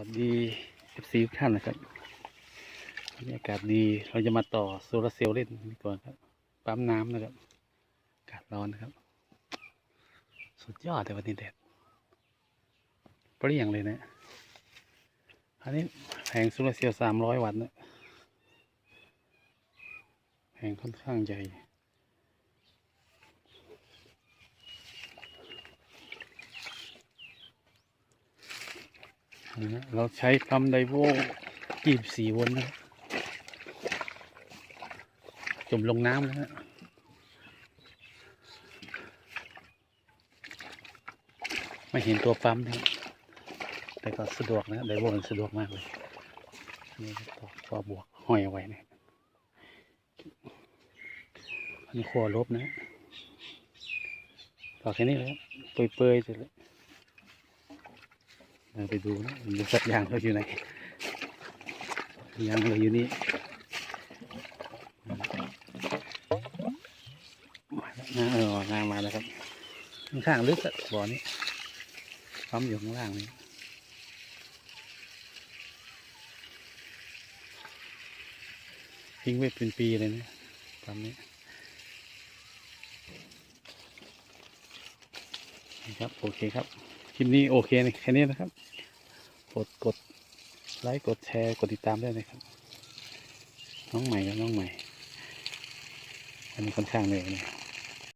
วัสดี FC ทุกท่านนะครับบรรยากาศดีเราจะมาต่อโซลาร์เซลล์เล่นก่อนครับปั๊มน้ำนะครับอากาศร้อนนะครับ สุดยอดแต่วันนี้แดดเปรี้ยงเลยนะอันนี้แผงโซลาร์เซลล์สามร้อยวัตต์นะแผงค่อนข้างใหญ่ นะฮะ เราใช้ปั๊มไดโว24โวลต์นนะจมลงน้ำแล้วฮะไม่เห็นตัวปั๊มนะแต่ก็สะดวกนะไดโวมันสะดวกมากเลยนี่ต่อตัวบวกห้อยเอาไว้นะครับอันนี้ขั้วลบนะต่อแค่นี้เลยครับเปื่อยๆเสร็จแล้ว เราไปดูนะดูสักยางเขาอยู่ไหนยางเราอยู่นี่มาแล้วนะเอองานมาแล้วครับข้างๆลึกอะบ่อนี้ปั๊มอยู่ข้างล่างนี่ทิ้งไว้เป็นปีเลยนะปั๊มนี้นะครับ โอเคครับ คลิปนี้โอเคนะแค่นี้นะครับ กดกดไลค์กดแชร์กดติดตามด้วยนะครับ น้องใหม่กับน้องใหม่อันนี้ค่อนข้างเหนื่อยนะ